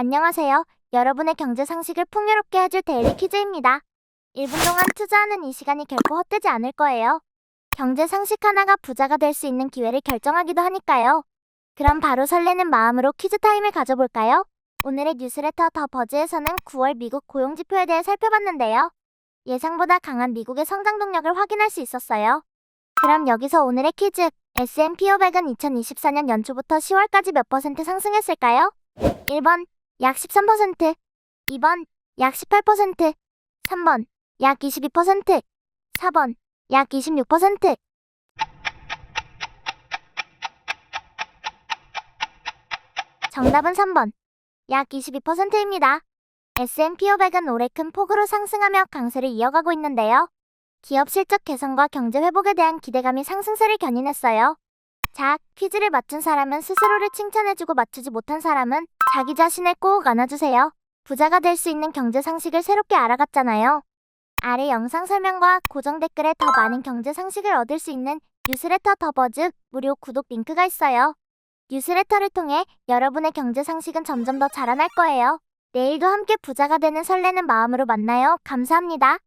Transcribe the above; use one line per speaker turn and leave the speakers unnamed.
안녕하세요. 여러분의 경제 상식을 풍요롭게 해줄 데일리 퀴즈입니다. 1분 동안 투자하는 이 시간이 결코 헛되지 않을 거예요. 경제 상식 하나가 부자가 될 수 있는 기회를 결정하기도 하니까요. 그럼 바로 설레는 마음으로 퀴즈 타임을 가져볼까요? 오늘의 뉴스레터 더 버즈에서는 9월 미국 고용지표에 대해 살펴봤는데요. 예상보다 강한 미국의 성장 동력을 확인할 수 있었어요. 그럼 여기서 오늘의 퀴즈. S&P 500은 2024년 연초부터 10월까지 몇 퍼센트 상승했을까요? 1번 약 13%, 2번 약 18%, 3번 약 22%, 4번 약 26%. 정답은 3번. 약 22%입니다. S&P 500은 올해 큰 폭으로 상승하며 강세를 이어가고 있는데요. 기업 실적 개선과 경제 회복에 대한 기대감이 상승세를 견인했어요. 자, 퀴즈를 맞춘 사람은 스스로를 칭찬해주고 맞추지 못한 사람은 자기 자신을 꼭 안아주세요. 부자가 될 수 있는 경제 상식을 새롭게 알아갔잖아요. 아래 영상 설명과 고정 댓글에 더 많은 경제 상식을 얻을 수 있는 뉴스레터 더 버즈 무료 구독 링크가 있어요. 뉴스레터를 통해 여러분의 경제 상식은 점점 더 자라날 거예요. 내일도 함께 부자가 되는 설레는 마음으로 만나요. 감사합니다.